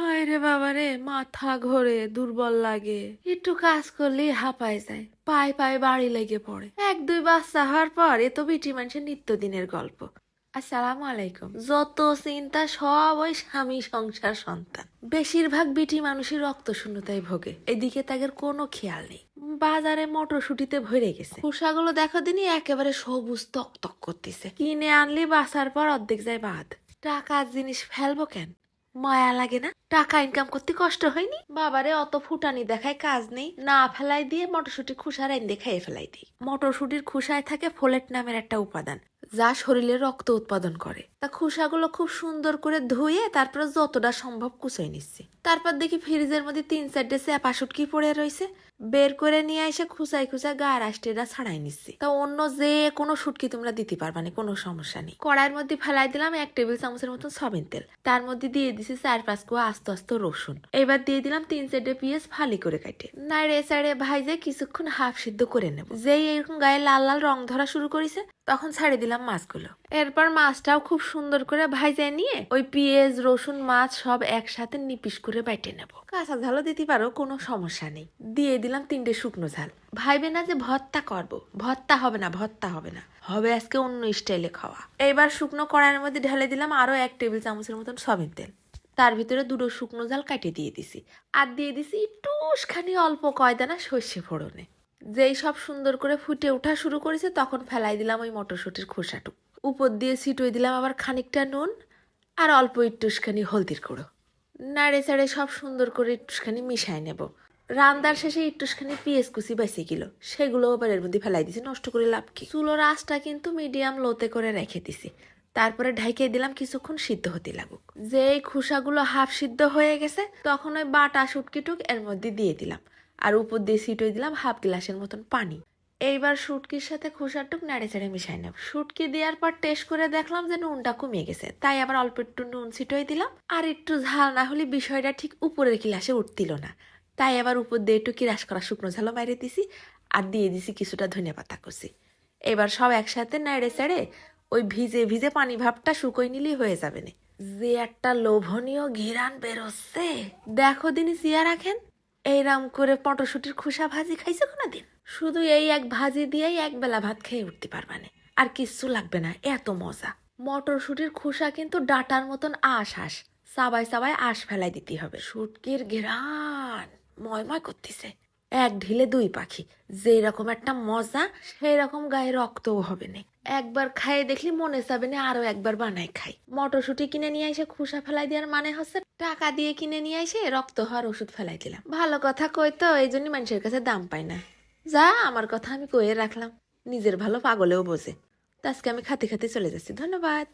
হায় রে বাবা রে মাথা ঘোরে, দুর্বল লাগে। একটু কাজ করলেই হাঁপায় যায়, পায়ে পায়ে বাড়ি লেগে পড়ে। এক, দুই বাচ্চা হওয়ার পর এ তো বিটি মানুষের নিত্যদিনের গল্প। আসসালামু আলাইকুম। যত চিন্তা, সব ওই স্বামী সংসার সন্তান। বেশিরভাগ বিটি মানুষই রক্ত শূন্যতায় ভোগে। এদিকে তাদের কোনো খেয়াল নেই। বাজারে মটরশুটিতে ভরে গেছে। খোসাগুলো দেখো দিনই একেবারে সবুজ তক তক করতেছে। কিনে আনলি বাসার পর অর্ধেক যায় বাদ। টাকার জিনিস ফেলব কেন? মায়া লাগে না? টাকা ইনকাম করতে কষ্ট হয়নি? বাবারে, অত ফুটানি দেখায় কাজ নেই। না ফেলাই দিয়ে মটরশুটি খুশার আইন দেখাই ফেলাই দিই। মটরশুটির খুশায় থাকে ফোলেট নামের একটা উপাদান, যা শরীরে রক্ত উৎপাদন করে। তা খুসাগুলো খুব সুন্দর করে ধুয়ে তারপর যতটা সম্ভব কুচাই নিচ্ছি। তারপর দেখি ফ্রিজের মধ্যে তিন চারটে চ্যাপা শুটকি পড়ে রয়েছে বের করে নিয়ে এসে খুসাই খুসা গা রাষ্ট্রেরা ছাড়াই নিচ্ছি। তা অন্য যে কোনো শুটকি তোমরা দিতে পারবা না, কোনো সমস্যা নেই। কড়াইয়ের মধ্যে ফেলাই দিলাম এক টেবিল চামচের মতন সবিন তেল। তার মধ্যে দিয়ে দিছি চার পাঁচ কোয়া আস্তে রসুন। এবার দিয়ে দিলাম তিন চারটে পেঁয়াজ ফালি করে কাটে। নাড়ে চাড়ে ভাইজে কিছুক্ষণ হাফ সিদ্ধ করে নেব। যেই এরকম গায়ে লাল লাল রং ধরা শুরু করেছে, তখন ছাড়ে দিলাম মাছগুলো। এরপর মাছটাও খুব সুন্দর করে ভাইজে নিয়ে ওই পেঁয়াজ, রসুন, মাছ সব একসাথে নিপিস করে বাইটে নেব। কাঁচা ঝালও দিতে পারো, কোনো সমস্যা নেই। দিয়ে দিলাম তিনটে শুকনো ঝাল। ভাইবে না যে ভর্তা করব। ভর্তা হবে না, ভর্তা হবে না। হবে আজকে অন্য স্টাইলে খাওয়া। এবার শুকনো কড়াইয়ের মধ্যে ঢেলে দিলাম আরও এক টেবিল চামচের মতন সবিন তেল। তার ভিতরে দুটো শুকনো জাল কাটিয়ে দিয়ে দিছি। আর দিয়ে দিছি একটুখানি অল্প কয়দানা সর্ষে ফোড়নে। যেই সব সুন্দর করে ফুটে ওঠা শুরু করেছে, তখন ফেলাই দিলাম ওই মটরশুটির খোসাটুক। উপর দিয়ে ছিটুই দিলাম আবার খানিকটা নুন আর অল্প একটুখানি হলদির গুঁড়ো। নাড়ে চাড়ে সব সুন্দর করে একটুখানি মিশাই নেব। রান্দার শেষে একটুখানি পেঁয়াজ কুচি বেঁচে গেল। সেগুলো আবার এর মধ্যে ফেলাই দিছি, নষ্ট করে লাভ কি? চুলোর আঁচটা কিন্তু মিডিয়াম লোতে করে রেখে দিছি। তারপরে ঢাইকে দিলাম, কিছুক্ষণ সিদ্ধ হতে লাগুক। যে এই খোসাগুলো হাফ সিদ্ধ হয়ে গেছে, তখন ওই বাটা শুটকিটুক এর মধ্যে দিয়ে দিলাম। আর উপর দিয়ে সিটই দিলাম হাফ গ্লাসের মতন পানি। এইবার শুটকির সাথে খোসাটুক নাড়ে চাড়ে মিশাই নেব। শুটকি দেওয়ার পর টেস্ট করে দেখলাম যে নুনটা কমে গেছে। তাই আবার অল্প একটু নুন ছিটোই দিলাম। আর একটু ঝাল না হলে বিষয়টা ঠিক উপরের গিলাসে উঠতিল না। তাই আবার উপর দিয়ে একটু কিরাস করা শুকনো ঝালও মাইরে দিছি। আর দিয়ে দিছি কিছুটা ধনে পাতা কুচি। এবার সব একসাথে নাড়ে চাড়ে ওই ভিজে ভিজে পানি ভাবটা শুকোই নিলেই হয়ে যাবে না। যে একটা লোভনীয় ঘিরান বেরোচ্ছে। দেখো দিনই চিয়া রাখেন এইরাম করে মটরশুটির খোসা ভাজি খাইছো কোনোদিন? শুধু এই এক ভাজি দিয়েই এক বেলা ভাত খেয়ে উঠতে পারবা না। আর কিচ্ছু লাগবে না, এত মজা। মটরশুটির খোসা কিন্তু ডাটার মতন আশ আশ। সাবাই সাবাই আশ ফেলাই দিতে হবে। শুটকির ঘেরান ময়ময় করতেছে। এক ঢিলে দুই পাখি। যেই রকম একটা মজা সেই রকম গায়ে রক্তও হবে না। একবার খাইয়ে দেখলি মনে চাবে না আরও একবার বানাই খাই। মটরশুটি কিনে নিয়ে এসে খুসা ফেলাই দেওয়ার মানে হচ্ছে টাকা দিয়ে কিনে নিয়ে এসে রক্ত হওয়ার ওষুধ ফেলাই দিলাম। ভালো কথা কই তো এই জন্য মানুষের কাছে দাম পাই না। যা, আমার কথা আমি কয়ে রাখলাম। নিজের ভালো পাগলেও বোঝে। তা আজকে আমি খাতে খাতে চলে যাচ্ছি। ধন্যবাদ।